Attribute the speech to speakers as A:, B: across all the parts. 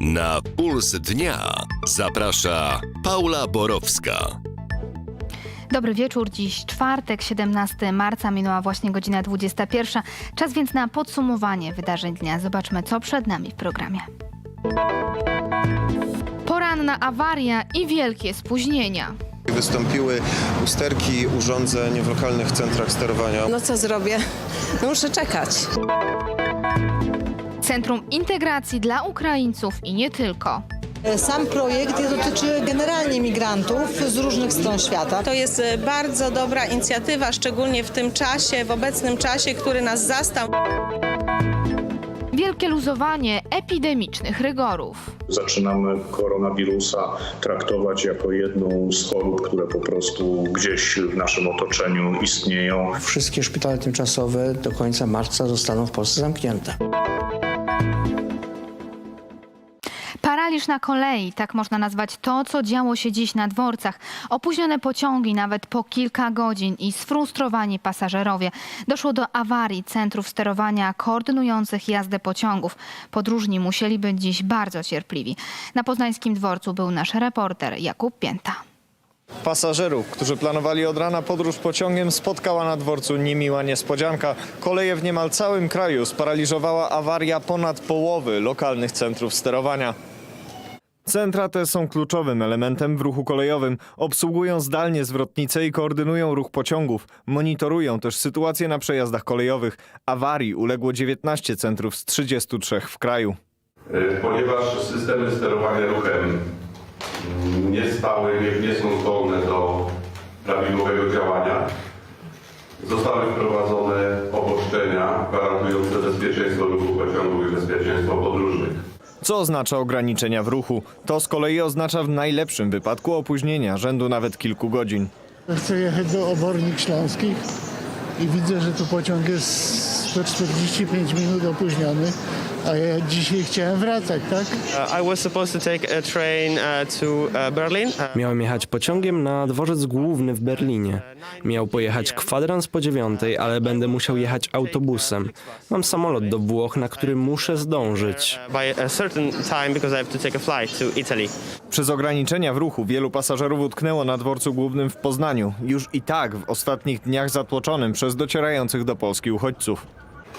A: Na puls dnia zaprasza Paula Borowska.
B: Dobry wieczór, dziś czwartek, 17 marca, minęła właśnie godzina 21. Czas więc na podsumowanie wydarzeń dnia. Zobaczmy, co przed nami w programie. Poranna awaria i wielkie spóźnienia.
C: Wystąpiły usterki urządzeń w lokalnych centrach sterowania.
D: No co zrobię? No muszę czekać.
B: Centrum Integracji dla Ukraińców i nie tylko.
E: Sam projekt dotyczy generalnie migrantów z różnych stron świata.
D: To jest e, bardzo dobra inicjatywa, szczególnie w tym czasie, w obecnym czasie, który nas zastał.
B: Wielkie luzowanie epidemicznych rygorów.
F: Zaczynamy koronawirusa traktować jako jedną z chorób, które po prostu gdzieś w naszym otoczeniu istnieją.
G: Wszystkie szpitale tymczasowe do końca marca zostaną w Polsce zamknięte.
B: Paraliż na kolei, tak można nazwać to, co działo się dziś na dworcach. Opóźnione pociągi nawet po kilka godzin i sfrustrowani pasażerowie. Doszło do awarii centrów sterowania koordynujących jazdę pociągów. Podróżni musieli być dziś bardzo cierpliwi. Na poznańskim dworcu był nasz reporter Jakub Pięta.
H: Pasażerów, którzy planowali od rana podróż pociągiem, spotkała na dworcu niemiła niespodzianka. Koleje w niemal całym kraju sparaliżowała awaria ponad połowy lokalnych centrów sterowania. Centra te są kluczowym elementem w ruchu kolejowym. Obsługują zdalnie zwrotnice i koordynują ruch pociągów. Monitorują też sytuację na przejazdach kolejowych. Awarii uległo 19 centrów z 33 w kraju.
I: Y, ponieważ systemy sterowania ruchem nie stały, nie, nie są zdolne do prawidłowego działania, zostały wprowadzone obostrzenia gwarantujące bezpieczeństwo ruchu pociągów i bezpieczeństwo podróżnych.
H: Co oznacza ograniczenia w ruchu? To z kolei oznacza w najlepszym wypadku opóźnienia rzędu nawet kilku godzin.
J: Chcę jechać do Obornik Śląskich i widzę, że tu pociąg jest 145 minut opóźniony, a ja dzisiaj chciałem wracać, tak?
K: I was supposed to take a train uh, to uh, Berlin. Uh,
G: Miałem jechać pociągiem na dworzec główny w Berlinie. Miał pojechać kwadrans po dziewiątej, ale będę musiał jechać autobusem. Mam samolot do Włoch, na który muszę zdążyć.
K: by a certain time because I have to take a flight to Italy.
H: Przez ograniczenia w ruchu wielu pasażerów utknęło na dworcu głównym w Poznaniu, już i tak w ostatnich dniach zatłoczonym przez docierających do Polski uchodźców.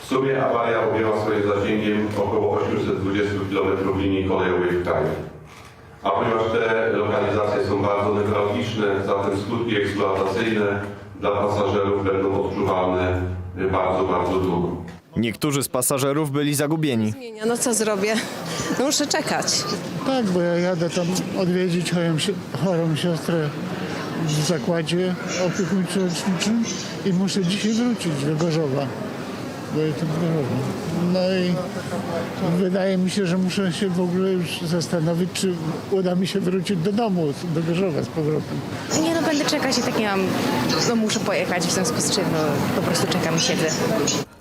I: W sumie awaria objęła swoim zasięgiem około 820 km linii kolejowej w kraju. A ponieważ te lokalizacje są bardzo newralgiczne, zatem skutki eksploatacyjne dla pasażerów będą odczuwalne bardzo, bardzo długo.
H: Niektórzy z pasażerów byli zagubieni.
D: Zmienia. No co zrobię? No muszę czekać.
J: Tak, bo ja jadę tam odwiedzić chorą, chorą siostrę w zakładzie opiekuńczo-leczniczym i muszę dzisiaj wrócić do Gorzowa. Bo jestem w Gorzowie. No i wydaje mi się, że muszę się w ogóle już zastanowić, czy uda mi się wrócić do domu, do Gorzowa z powrotem.
L: Nie no, będę czekać i tak nie mam, no muszę pojechać, w związku z czym no, po prostu czekam i siedzę.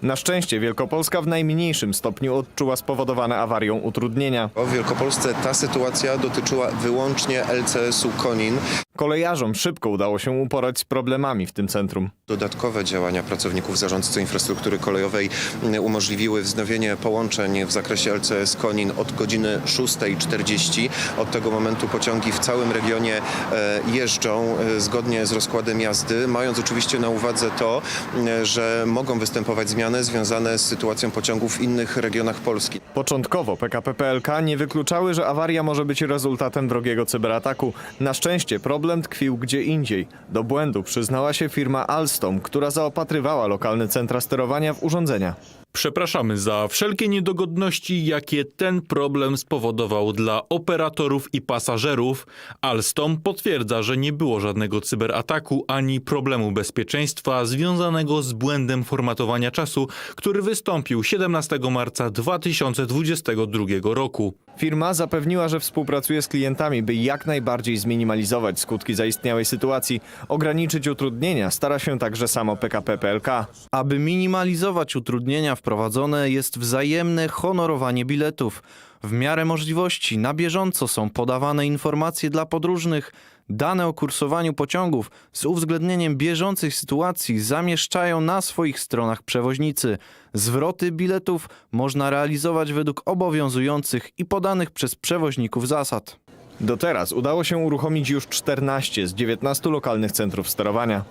H: Na szczęście Wielkopolska w najmniejszym stopniu odczuła spowodowane awarią utrudnienia.
C: W Wielkopolsce ta sytuacja dotyczyła wyłącznie LCS-u Konin.
H: Kolejarzom szybko udało się uporać z problemami w tym centrum.
C: Dodatkowe działania pracowników Zarządcy Infrastruktury Kolejowej mm, umożliwiły wznowienie połączeń w zakresie LCS Konin od godziny 6.40. Od tego momentu pociągi w całym regionie e, jeżdżą e, zgodnie z rozkładem jazdy, mając oczywiście na uwadze to, e, że mogą występować zmiany związane z sytuacją pociągów w innych regionach Polski.
H: Początkowo PKP PLK nie wykluczały, że awaria może być rezultatem wrogiego cyberataku. Na szczęście problem tkwił gdzie indziej. Do błędu przyznała się firma Alstom, która zaopatrywała lokalne centra sterowania w urządzenia.
M: Przepraszamy za wszelkie niedogodności, jakie ten problem spowodował dla operatorów i pasażerów. Alstom potwierdza, że nie było żadnego cyberataku ani problemu bezpieczeństwa związanego z błędem formatowania czasu, który wystąpił 17 marca 2022 roku.
H: Firma zapewniła, że współpracuje z klientami, by jak najbardziej zminimalizować skutki zaistniałej sytuacji. Ograniczyć utrudnienia stara się także samo PKP PLK.
N: Aby minimalizować utrudnienia, wprowadzone jest wzajemne honorowanie biletów. W miarę możliwości na bieżąco są podawane informacje dla podróżnych Dane o kursowaniu pociągów z uwzględnieniem bieżących sytuacji zamieszczają na swoich stronach przewoźnicy. Zwroty biletów można realizować według obowiązujących i podanych przez przewoźników zasad.
H: Do teraz udało się uruchomić już 14 z 19 lokalnych centrów sterowania.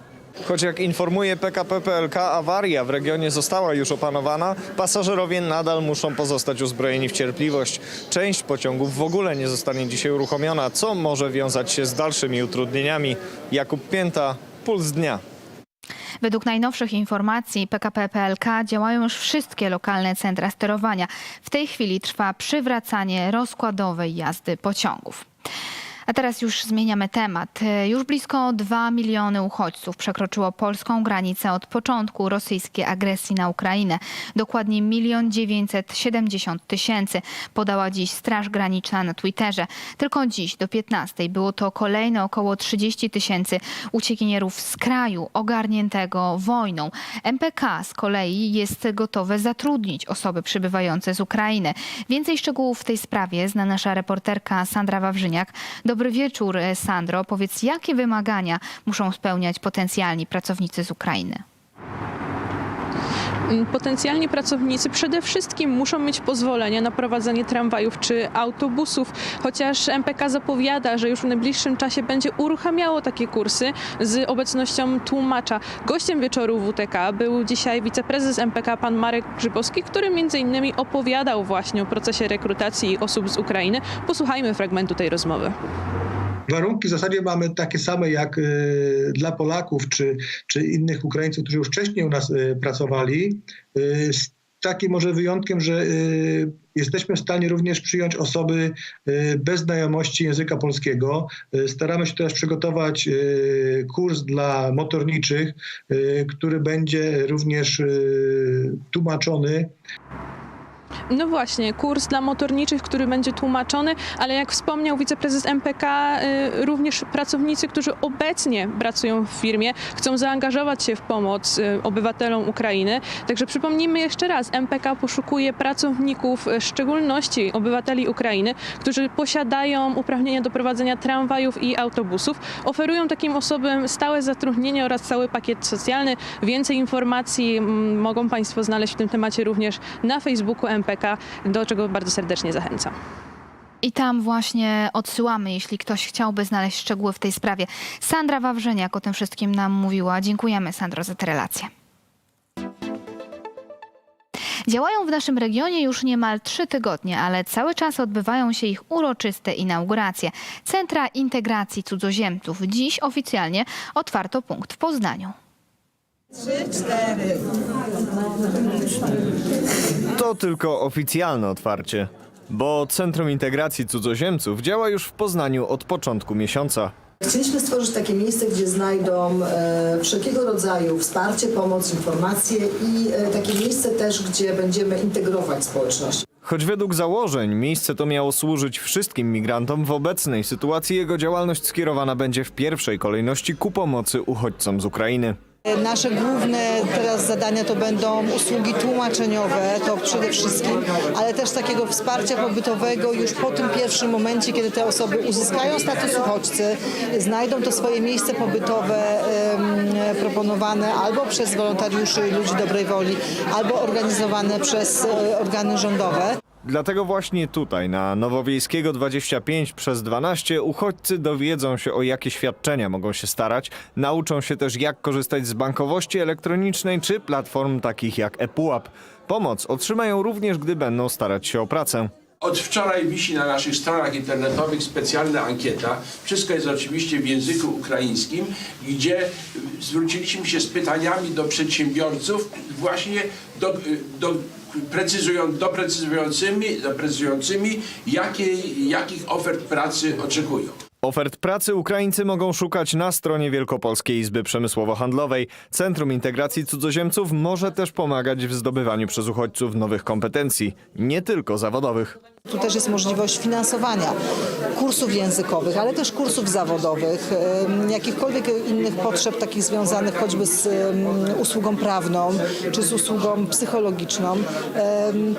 H: Choć jak informuje PKP PLK, awaria w regionie została już opanowana, pasażerowie nadal muszą pozostać uzbrojeni w cierpliwość. Część pociągów w ogóle nie zostanie dzisiaj uruchomiona, co może wiązać się z dalszymi utrudnieniami. Jakub Pięta, Puls Dnia.
B: Według najnowszych informacji PKP PLK działają już wszystkie lokalne centra sterowania. W tej chwili trwa przywracanie rozkładowej jazdy pociągów. A teraz już zmieniamy temat. Już blisko 2 miliony uchodźców przekroczyło polską granicę od początku rosyjskiej agresji na Ukrainę. Dokładnie 1 970 tysięcy podała dziś Straż Graniczna na Twitterze. Tylko dziś do 15 było to kolejne około 30 tysięcy uciekinierów z kraju ogarniętego wojną. MPK z kolei jest gotowe zatrudnić osoby przybywające z Ukrainy. Więcej szczegółów w tej sprawie zna nasza reporterka Sandra Wawrzyniak. Dobry wieczór, Sandro. Powiedz, jakie wymagania muszą spełniać potencjalni pracownicy z Ukrainy?
O: Potencjalni pracownicy przede wszystkim muszą mieć pozwolenie na prowadzenie tramwajów czy autobusów, chociaż MPK zapowiada, że już w najbliższym czasie będzie uruchamiało takie kursy z obecnością tłumacza. Gościem wieczoru WTK był dzisiaj wiceprezes MPK pan Marek Grzybowski, który między innymi opowiadał właśnie o procesie rekrutacji osób z Ukrainy. Posłuchajmy fragmentu tej rozmowy.
P: Warunki w zasadzie mamy takie same jak y, dla Polaków czy, czy innych Ukraińców, którzy już wcześniej u nas y, pracowali. Y, Z takim może wyjątkiem, że jesteśmy w stanie również przyjąć osoby bez znajomości języka polskiego. Staramy się teraz przygotować kurs dla motorniczych, który będzie również tłumaczony.
O: No właśnie, kurs dla motorniczych, który będzie tłumaczony, ale jak wspomniał wiceprezes MPK, y, również pracownicy, którzy obecnie pracują w firmie, chcą zaangażować się w pomoc y, obywatelom Ukrainy. Także przypomnijmy jeszcze raz, MPK poszukuje pracowników, y, w szczególności obywateli Ukrainy, którzy posiadają uprawnienia do prowadzenia tramwajów i autobusów. Oferują takim osobom stałe zatrudnienie oraz cały pakiet socjalny. Więcej informacji mm, mogą Państwo znaleźć w tym temacie również na Facebooku MPK, do czego bardzo serdecznie zachęcam.
B: I tam właśnie odsyłamy, jeśli ktoś chciałby znaleźć szczegóły w tej sprawie. Sandra Wawrzyniak o tym wszystkim nam mówiła. Dziękujemy, Sandro, za te relacje. Działają w naszym regionie już niemal trzy tygodnie, ale cały czas odbywają się ich uroczyste inauguracje. Centra Integracji Cudzoziemców. Dziś oficjalnie otwarto punkt w Poznaniu.
H: To tylko oficjalne otwarcie, bo Centrum Integracji Cudzoziemców działa już w Poznaniu od początku miesiąca.
E: Chcieliśmy stworzyć takie miejsce, gdzie znajdą e, wszelkiego rodzaju wsparcie, pomoc, informacje i e, takie miejsce też, gdzie będziemy integrować społeczność.
H: Choć według założeń miejsce to miało służyć wszystkim migrantom, w obecnej sytuacji jego działalność skierowana będzie w pierwszej kolejności ku pomocy uchodźcom z Ukrainy.
E: Nasze główne teraz zadania to będą usługi tłumaczeniowe, to przede wszystkim, ale też takiego wsparcia pobytowego już po tym pierwszym momencie, kiedy te osoby uzyskają status uchodźcy, znajdą to swoje miejsce pobytowe proponowane albo przez wolontariuszy i ludzi dobrej woli, albo organizowane przez e, organy rządowe.
H: Dlatego właśnie tutaj, na Nowowiejskiego 25 przez 12, uchodźcy dowiedzą się o jakie świadczenia mogą się starać, nauczą się też jak korzystać z bankowości elektronicznej czy platform takich jak ePUAP. Pomoc otrzymają również, gdy będą starać się o pracę.
Q: Od wczoraj wisi na naszych stronach internetowych specjalna ankieta. Wszystko jest oczywiście w języku ukraińskim, gdzie zwróciliśmy się z pytaniami do przedsiębiorców właśnie do, do precyzują, doprecyzującymi, doprecyzującymi jakiej, jakich ofert pracy oczekują.
H: Ofert pracy Ukraińcy mogą szukać na stronie Wielkopolskiej Izby Przemysłowo-Handlowej. Centrum Integracji Cudzoziemców może też pomagać w zdobywaniu przez uchodźców nowych kompetencji, nie tylko zawodowych.
E: Tu też jest możliwość finansowania kursów językowych, ale też kursów zawodowych, jakichkolwiek innych potrzeb takich związanych choćby z usługą prawną czy z usługą psychologiczną.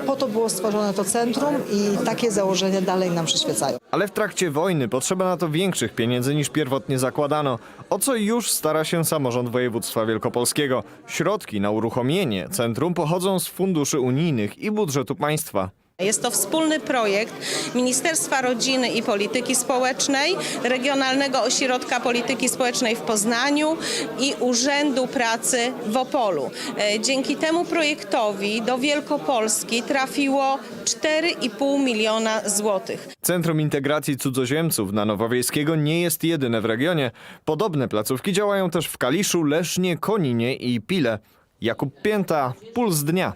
E: Po to było stworzone to centrum i takie założenia dalej nam przyświecają.
H: Ale w trakcie wojny potrzeba na to większych pieniędzy niż pierwotnie zakładano, o co już stara się samorząd województwa wielkopolskiego. Środki na uruchomienie centrum pochodzą z funduszy unijnych i budżetu państwa.
D: Jest to wspólny projekt Ministerstwa Rodziny i Polityki Społecznej, Regionalnego Ośrodka Polityki Społecznej w Poznaniu i Urzędu Pracy w Opolu. E, Dzięki temu projektowi do Wielkopolski trafiło 4,5 miliona złotych.
H: Centrum Integracji Cudzoziemców na Nowowiejskiego nie jest jedyne w regionie. Podobne placówki działają też w Kaliszu, Lesznie, Koninie i Pile. Jakub Pięta, Puls Dnia.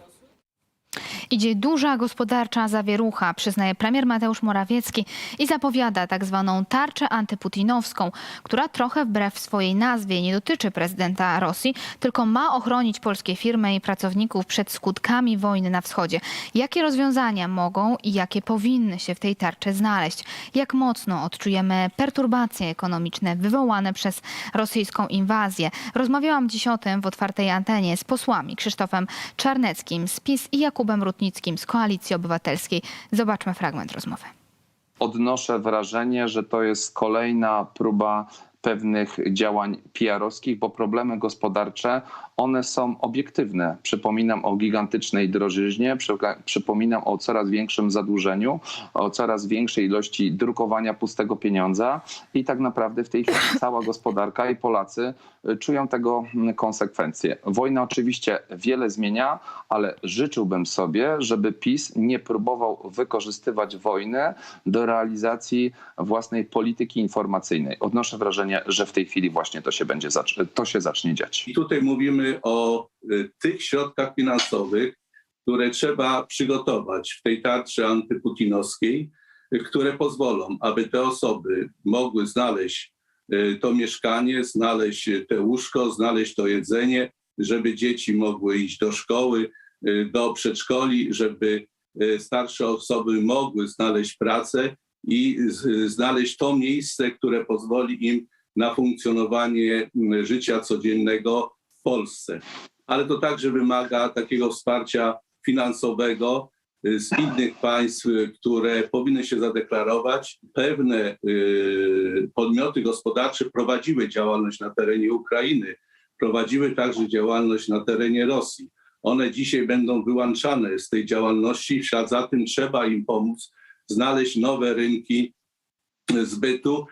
B: Idzie duża gospodarcza zawierucha, przyznaje premier Mateusz Morawiecki i zapowiada tak zwaną tarczę antyputinowską, która trochę wbrew swojej nazwie nie dotyczy prezydenta Rosji, tylko ma ochronić polskie firmy i pracowników przed skutkami wojny na wschodzie. Jakie rozwiązania mogą i jakie powinny się w tej tarczy znaleźć? Jak mocno odczujemy perturbacje ekonomiczne wywołane przez rosyjską inwazję? Rozmawiałam dziś o tym w otwartej antenie z posłami Krzysztofem Czarneckim z PiS i Jakubem Rutnickim z Koalicji Obywatelskiej. Zobaczmy fragment rozmowy.
R: odnoszę wrażenie, że to jest kolejna próba pewnych działań PR-owskich, bo problemy gospodarcze, one są obiektywne. Przypominam o gigantycznej drożyźnie, przy, przypominam o coraz większym zadłużeniu, o coraz większej ilości drukowania pustego pieniądza i tak naprawdę w tej chwili cała gospodarka i Polacy y, czują tego mm, konsekwencje. Wojna oczywiście wiele zmienia, ale życzyłbym sobie, żeby PiS nie próbował wykorzystywać wojny do realizacji własnej polityki informacyjnej. Odnoszę wrażenie, że w tej chwili właśnie to się będzie to się zacznie dziać.
S: I tutaj mówimy o y, tych środkach finansowych, które trzeba przygotować w tej tarczy antyputinowskiej, y, które pozwolą, aby te osoby mogły znaleźć y, to mieszkanie, znaleźć te łóżko, znaleźć to jedzenie, żeby dzieci mogły iść do szkoły, do przedszkoli, żeby starsze osoby mogły znaleźć pracę i znaleźć to miejsce, które pozwoli im na funkcjonowanie mm, życia codziennego w Polsce. Ale to także wymaga takiego wsparcia finansowego y, z innych państw, y, które powinny się zadeklarować. Pewne y, podmioty gospodarcze prowadziły działalność na terenie Ukrainy, prowadziły także działalność na terenie Rosji. One dzisiaj będą wyłączane z tej działalności, w ślad za tym trzeba im pomóc znaleźć nowe rynki zbytu,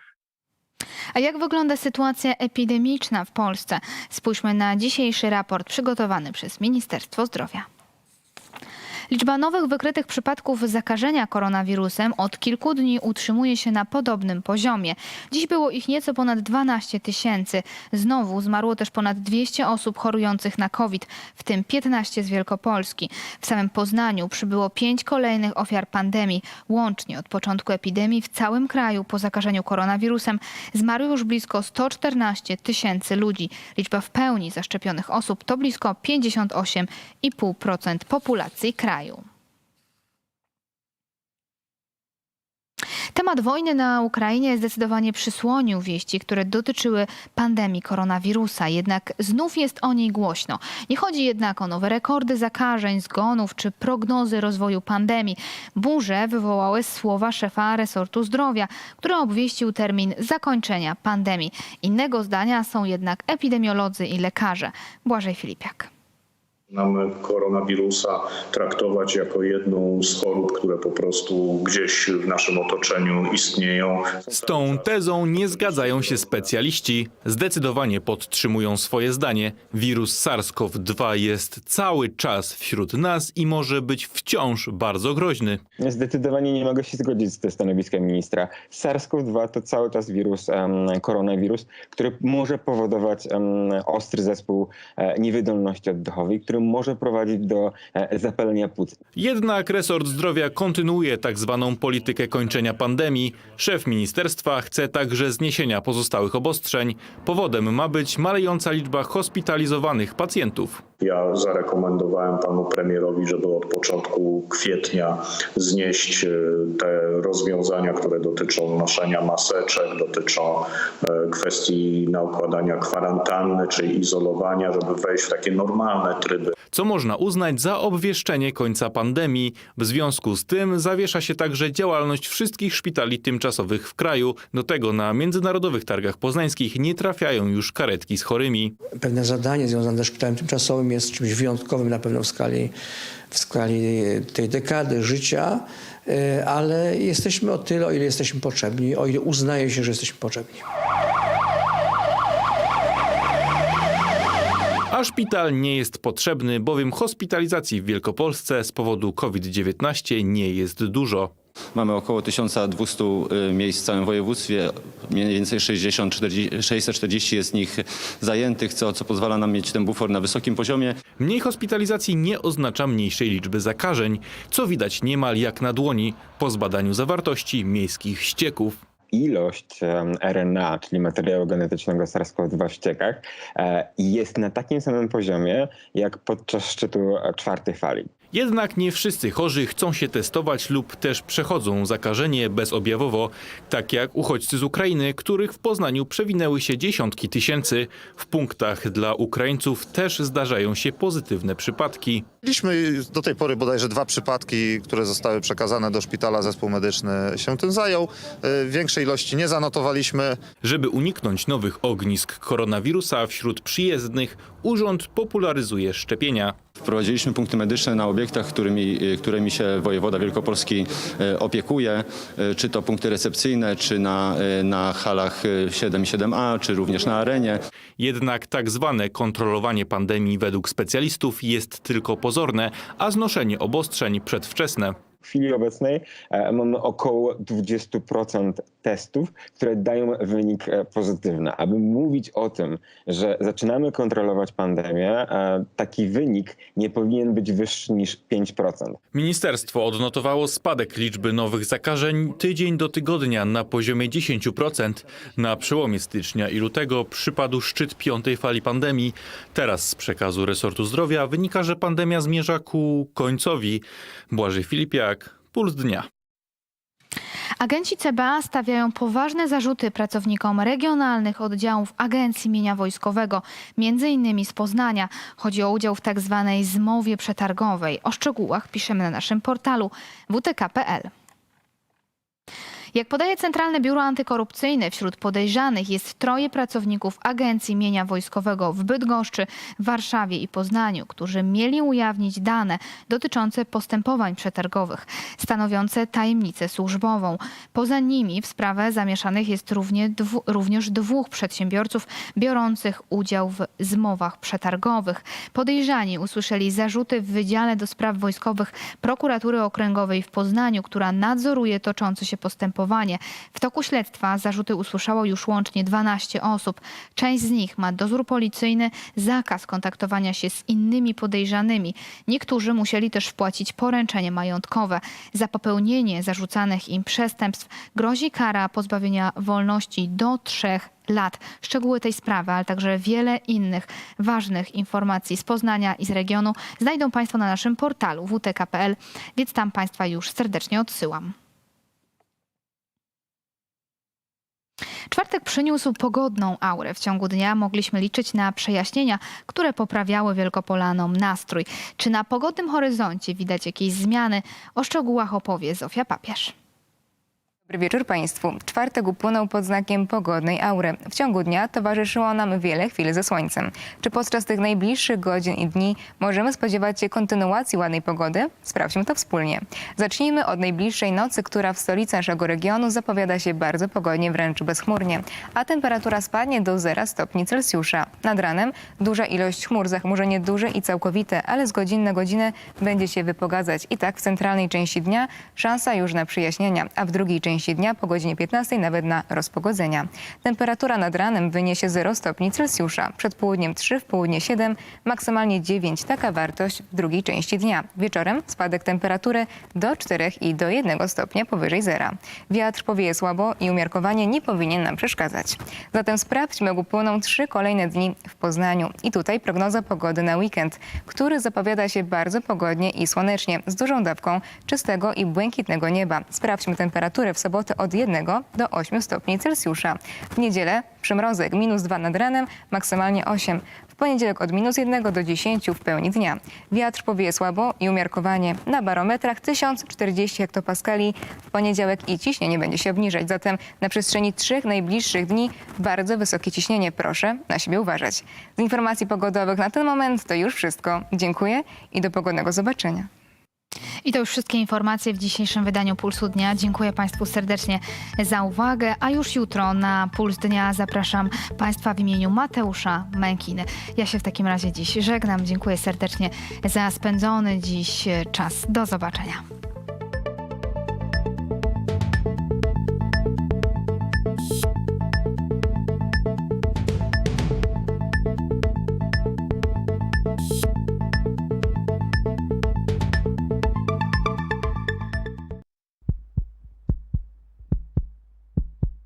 B: A jak wygląda sytuacja epidemiczna w Polsce? Spójrzmy na dzisiejszy raport przygotowany przez Ministerstwo Zdrowia. Liczba nowych wykrytych przypadków zakażenia koronawirusem od kilku dni utrzymuje się na podobnym poziomie. Dziś było ich nieco ponad 12 tysięcy. Znowu zmarło też ponad 200 osób chorujących na COVID, w tym 15 z Wielkopolski. W samym Poznaniu przybyło pięć kolejnych ofiar pandemii. Łącznie od początku epidemii w całym kraju po zakażeniu koronawirusem zmarło już blisko 114 tysięcy ludzi. Liczba w pełni zaszczepionych osób to blisko 58,5% populacji kraju. Temat wojny na Ukrainie zdecydowanie przysłonił wieści, które dotyczyły pandemii koronawirusa. Jednak znów jest o niej głośno. Nie chodzi jednak o nowe rekordy zakażeń, zgonów czy prognozy rozwoju pandemii. Burze wywołały słowa szefa resortu zdrowia, który obwieścił termin zakończenia pandemii. Innego zdania są jednak epidemiolodzy i lekarze. Błażej Filipiak.
F: Mamy koronawirusa traktować jako jedną z chorób, które po prostu gdzieś w naszym otoczeniu istnieją.
M: Z tą tezą nie zgadzają się specjaliści. Zdecydowanie podtrzymują swoje zdanie. Wirus SARS-CoV-2 jest cały czas wśród nas i może być wciąż bardzo groźny.
C: Zdecydowanie nie mogę się zgodzić z tym stanowiskiem ministra. SARS-CoV-2 to cały czas wirus, um, koronawirus, który może powodować um, ostry zespół e, niewydolności oddechowej, który może prowadzić do e, zapalenia płuc.
M: Jednak resort zdrowia kontynuuje tak zwaną politykę kończenia pandemii. Szef ministerstwa chce także zniesienia pozostałych obostrzeń. Powodem ma być malejąca liczba hospitalizowanych pacjentów.
F: Ja zarekomendowałem panu premierowi, żeby od początku kwietnia znieść e, te rozwiązania, które dotyczą noszenia maseczek, dotyczą e, kwestii nakładania kwarantanny czy izolowania, żeby wejść w takie normalne tryby.
M: Co można uznać za obwieszczenie końca pandemii. W związku z tym zawiesza się także działalność wszystkich szpitali tymczasowych w kraju. Do tego na międzynarodowych targach poznańskich nie trafiają już karetki z chorymi.
T: Pewne zadanie związane ze szpitalem tymczasowym jest czymś wyjątkowym na pewno w skali, w skali tej dekady życia, y, ale jesteśmy o tyle, o ile jesteśmy potrzebni, o ile uznaje się, że jesteśmy potrzebni.
M: A szpital nie jest potrzebny, bowiem hospitalizacji w Wielkopolsce z powodu COVID-19 nie jest dużo.
A: Mamy około 1200 y, miejsc w całym województwie. Mniej więcej 60, 40, 640 jest z nich zajętych, co, co pozwala nam mieć ten bufor na wysokim poziomie.
M: Mniej hospitalizacji nie oznacza mniejszej liczby zakażeń, co widać niemal jak na dłoni po zbadaniu zawartości miejskich ścieków.
C: ilość em, RNA, czyli materiału genetycznego SARS-CoV-2 w ściekach, e, jest na takim samym poziomie jak podczas szczytu e, czwartej fali.
M: Jednak nie wszyscy chorzy chcą się testować lub też przechodzą zakażenie bezobjawowo, tak jak uchodźcy z Ukrainy, których w Poznaniu przewinęły się dziesiątki tysięcy. W punktach dla Ukraińców też zdarzają się pozytywne przypadki.
K: Mieliśmy do tej pory bodajże dwa przypadki, które zostały przekazane do szpitala. Zespół medyczny się tym zajął. Y, Większej ilości nie zanotowaliśmy.
M: Żeby uniknąć nowych ognisk koronawirusa wśród przyjezdnych, urząd popularyzuje szczepienia.
A: Wprowadziliśmy punkty medyczne na obiektach, którymi, y, którymi się wojewoda wielkopolski y, opiekuje, y, czy to punkty recepcyjne, czy na, na halach y, 7 i 7a, czy również na arenie.
M: Jednak tak zwane kontrolowanie pandemii według specjalistów jest tylko pozorne, a znoszenie obostrzeń przedwczesne.
C: W chwili obecnej e, mamy około 20% testów, które dają wynik e, pozytywny. Aby mówić o tym, że zaczynamy kontrolować pandemię, e, taki wynik nie powinien być wyższy niż 5%.
M: Ministerstwo odnotowało spadek liczby nowych zakażeń tydzień do tygodnia na poziomie 10%. Na przełomie stycznia i lutego przypadł szczyt piątej fali pandemii. Teraz z przekazu resortu zdrowia wynika, że pandemia zmierza ku końcowi. Błażej Filipiak, Puls Dnia.
B: Agenci CBA stawiają poważne zarzuty pracownikom regionalnych oddziałów Agencji Mienia Wojskowego, innymi z Poznania. Chodzi o udział w tak zwanej zmowie przetargowej. O szczegółach piszemy na naszym portalu wtk.pl. Jak podaje Centralne Biuro Antykorupcyjne, wśród podejrzanych jest troje pracowników Agencji Mienia Wojskowego w Bydgoszczy, Warszawie i Poznaniu, którzy mieli ujawnić dane dotyczące postępowań przetargowych, stanowiące tajemnicę służbową. Poza nimi w sprawę zamieszanych jest również dwóch przedsiębiorców biorących udział w zmowach przetargowych. Podejrzani usłyszeli zarzuty w Wydziale do Spraw Wojskowych Prokuratury Okręgowej w Poznaniu, która nadzoruje toczące się postępowanie. W toku śledztwa zarzuty usłyszało już łącznie 12 osób. Część z nich ma dozór policyjny, zakaz kontaktowania się z innymi podejrzanymi. Niektórzy musieli też wpłacić poręczenie majątkowe. Za popełnienie zarzucanych im przestępstw grozi kara pozbawienia wolności do trzech lat. Szczegóły tej sprawy, ale także wiele innych ważnych informacji z Poznania i z regionu znajdą Państwo na naszym portalu wtk.pl, więc tam Państwa już serdecznie odsyłam. Czwartek przyniósł pogodną aurę. W ciągu dnia mogliśmy liczyć na przejaśnienia, które poprawiały Wielkopolanom nastrój. Czy na pogodnym horyzoncie widać jakieś zmiany? O szczegółach opowie Zofia Papież.
U: Dobry wieczór Państwu. Czwartek upłynął pod znakiem pogodnej aury. W ciągu dnia towarzyszyło nam wiele chwil ze słońcem. Czy podczas tych najbliższych godzin i dni możemy spodziewać się kontynuacji ładnej pogody? Sprawdźmy to wspólnie. Zacznijmy od najbliższej nocy, która w stolicy naszego regionu zapowiada się bardzo pogodnie, wręcz bezchmurnie, a temperatura spadnie do 0 stopni Celsjusza. Nad ranem duża ilość chmur, zachmurzenie duże i całkowite, ale z godziny na godzinę będzie się wypogadzać. I tak w centralnej części dnia szansa już na przyjaśnienia, a w drugiej części części dnia po godzinie 15 nawet na rozpogodzenia. Temperatura nad ranem wyniesie 0 stopni Celsjusza, przed południem 3, w południe 7, maksymalnie 9. Taka wartość w drugiej części dnia. Wieczorem spadek temperatury do 4 i do 1 stopnia powyżej zera. Wiatr powieje słabo i umiarkowanie nie powinien nam przeszkadzać. Zatem sprawdźmy, jak upłyną trzy kolejne dni w Poznaniu. I tutaj prognoza pogody na weekend, który zapowiada się bardzo pogodnie i słonecznie, z dużą dawką czystego i błękitnego nieba. Sprawdźmy temperaturę w sobotę od 1 do 8 stopni Celsjusza. W niedzielę przymrozek minus 2 nad ranem, maksymalnie 8. W poniedziałek od minus 1 do 10 w pełni dnia. Wiatr powieje słabo i umiarkowanie. Na barometrach 1040 hektopaskali. W poniedziałek i ciśnienie będzie się obniżać. Zatem na przestrzeni trzech najbliższych dni bardzo wysokie ciśnienie. Proszę na siebie uważać. Z informacji pogodowych na ten moment to już wszystko. Dziękuję i do pogodnego zobaczenia.
B: I to już wszystkie informacje w dzisiejszym wydaniu Pulsu Dnia. Dziękuję Państwu serdecznie za uwagę, a już jutro na Puls Dnia zapraszam Państwa w imieniu Mateusza Mękiny. Ja się w takim razie dziś żegnam. Dziękuję serdecznie za spędzony dziś czas. Do zobaczenia.